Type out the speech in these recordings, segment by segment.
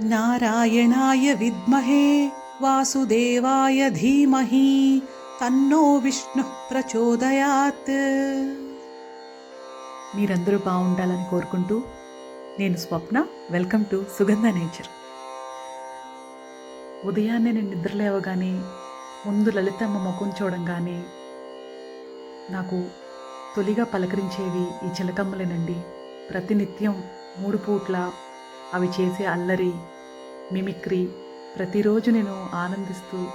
నారాయణాయ విద్మహే వాసుదేవాయ ధీమహి తన్నో విష్ణు ప్రచోదయాత్. మీరందరూ బాగుండాలని కోరుకుంటూ నేను Swapna welcome to Sugandha nature. ఉదయాన్నే నేను నిద్రలేవగానే ముందు లలితమ్మ ముఖం చూడంగానే నాకు తొలిగా పలకరించేవి ఈ చిలకమ్మలేనండి. ప్రతినిత్యం మూడు పూట్ల అవి చేసే అల్లరి మిమిక్రీ ప్రతిరోజు నేను ఆనందిస్తూ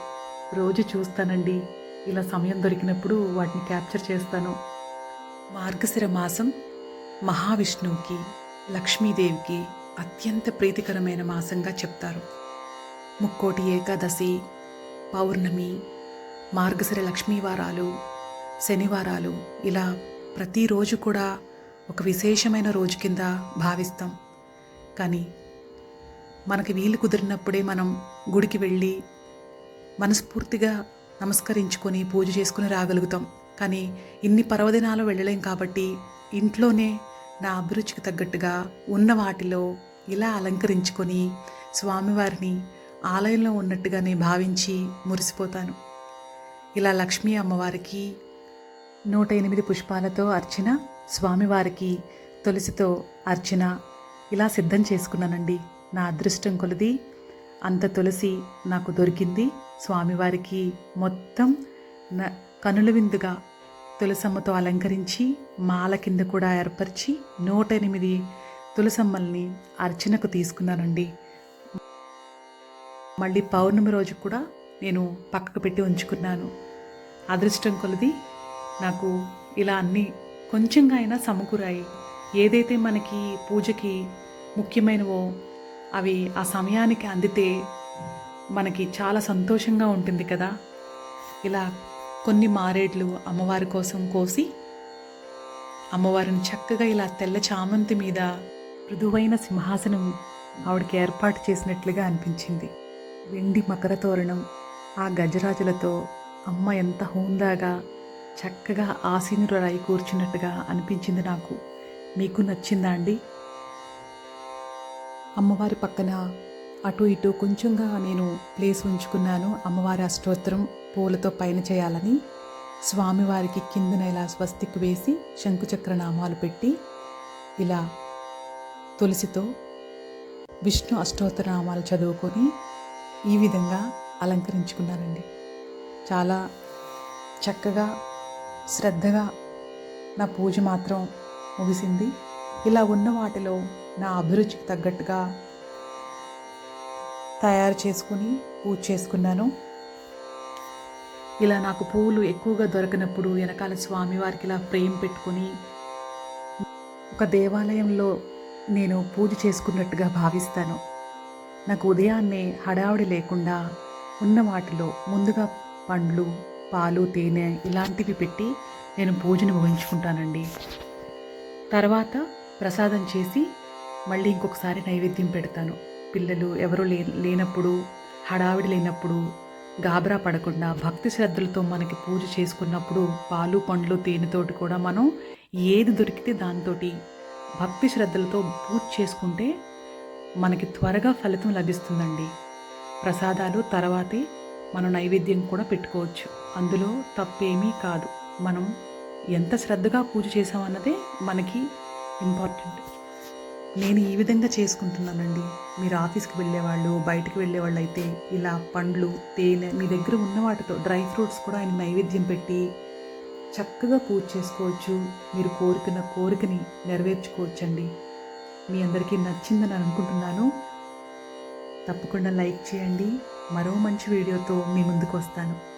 రోజు చూస్తానండి. ఇలా సమయం దొరికినప్పుడు వాటిని క్యాప్చర్ చేస్తాను. మార్గశిర మాసం మహావిష్ణువుకి లక్ష్మీదేవికి అత్యంత ప్రీతికరమైన మాసంగా చెప్తారు. ముక్కోటి ఏకాదశి పౌర్ణమి మార్గశిర లక్ష్మీవారాలు శనివారాలు ఇలా ప్రతిరోజు కూడా ఒక విశేషమైన రోజు కింద భావిస్తాం. కానీ మనకి వీలు కుదిరినప్పుడే మనం గుడికి వెళ్ళి మనస్ఫూర్తిగా నమస్కరించుకొని పూజ చేసుకుని రాగలుగుతాం. కానీ ఇన్ని పర్వదినాలు వెళ్ళలేం కాబట్టి ఇంట్లోనే నా అభిరుచికి తగ్గట్టుగా ఉన్న వాటిలో ఇలా అలంకరించుకొని స్వామివారిని ఆలయంలో ఉన్నట్టుగానే భావించి మురిసిపోతాను. ఇలా లక్ష్మీ అమ్మవారికి నూట ఎనిమిది పుష్పాలతో అర్చన స్వామివారికి తులసితో అర్చన ఇలా సిద్ధం చేసుకున్నానండి. నా అదృష్టం కొలది అంత తులసి నాకు దొరికింది. స్వామివారికి మొత్తం న కనుల విందుగా తులసమ్మతో అలంకరించి మాల కింద కూడా ఏర్పరిచి నూట ఎనిమిది తులసమ్మల్ని అర్చనకు తీసుకున్నానండి. మళ్ళీ పౌర్ణమి రోజు కూడా నేను పక్కకు పెట్టి ఉంచుకున్నాను. అదృష్టం కొలది నాకు ఇలా అన్నీ కొంచెంగా అయినా సమకూరాయి. ఏదైతే మనకి పూజకి ముఖ్యమైనవో అవి ఆ సమయానికి అందితే మనకి చాలా సంతోషంగా ఉంటుంది కదా. ఇలా కొన్ని మారేడ్లు అమ్మవారి కోసం కోసి అమ్మవారిని చక్కగా ఇలా తెల్ల చామంతి మీద మృదువైన సింహాసనం ఆవిడకి ఏర్పాటు చేసినట్లుగా అనిపించింది. వెండి మకర తోరణం ఆ గజరాజులతో అమ్మ ఎంత హుందాగా చక్కగా ఆసీనురాయి కూర్చున్నట్టుగా అనిపించింది నాకు. మీకు నచ్చిందా అండి? అమ్మవారి పక్కన అటు ఇటు కొంచెంగా నేను ప్లేస్ ఉంచుకున్నాను. అమ్మవారి అష్టోత్తరం పూలతో పైన చేయాలని స్వామివారికి కిందన ఇలా స్వస్తిక్ వేసి శంకుచక్ర నామాలు పెట్టి ఇలా తులసితో విష్ణు అష్టోత్తర నామాలు చదువుకొని ఈ విధంగా అలంకరించుకున్నానండి. చాలా చక్కగా శ్రద్ధగా నా పూజ మాత్రం ముగిసింది. ఇలా ఉన్న వాటిలో నా అభిరుచికి తగ్గట్టుగా తయారు చేసుకుని పూజ చేసుకున్నాను. ఇలా నాకు పువ్వులు ఎక్కువగా దొరకనప్పుడు వెనకాల స్వామివారికి ఇలా ఫ్రేమ్ పెట్టుకొని ఒక దేవాలయంలో నేను పూజ చేసుకున్నట్టుగా భావిస్తాను. నాకు ఉదయాన్నే హడావుడి లేకుండా ఉన్న వాటిలో ముందుగా పండ్లు పాలు తేనె ఇలాంటివి పెట్టి నేను పూజను ముగించుకుంటానండి. తర్వాత ప్రసాదం చేసి మళ్ళీ ఇంకొకసారి నైవేద్యం పెడతాను. పిల్లలు ఎవరు లే లేనప్పుడు హడావిడి లేనప్పుడు గాబరా పడకుండా భక్తి శ్రద్ధలతో మనకి పూజ చేసుకున్నప్పుడు పాలు పండ్లు తేనెతోటి కూడా మనం ఏది దొరికితే దాంతో భక్తి శ్రద్ధలతో పూజ చేసుకుంటే మనకి త్వరగా ఫలితం లభిస్తుందండి. ప్రసాదాలు తర్వాతే మనం నైవేద్యం కూడా పెట్టుకోవచ్చు. అందులో తప్పేమీ కాదు. మనం ఎంత శ్రద్ధగా పూజ చేసామన్నదే మనకి ఇంపార్టెంట్ నేను ఈ విధంగా చేసుకుంటున్నానండి. మీరు ఆఫీస్కి వెళ్ళేవాళ్ళు బయటికి వెళ్ళేవాళ్ళు అయితే ఇలా పండ్లు తేనె మీ దగ్గర ఉన్న వాటితో డ్రై ఫ్రూట్స్ కూడా ఆయన నైవేద్యం పెట్టి చక్కగా పూజ చేసుకోవచ్చు. మీరు కోరుకున్న కోరికని నెరవేర్చుకోవచ్చండి. మీ అందరికీ నచ్చిందని అనుకుంటున్నాను. తప్పకుండా లైక్ చేయండి. మరో మంచి వీడియోతో మీ ముందుకు వస్తాను.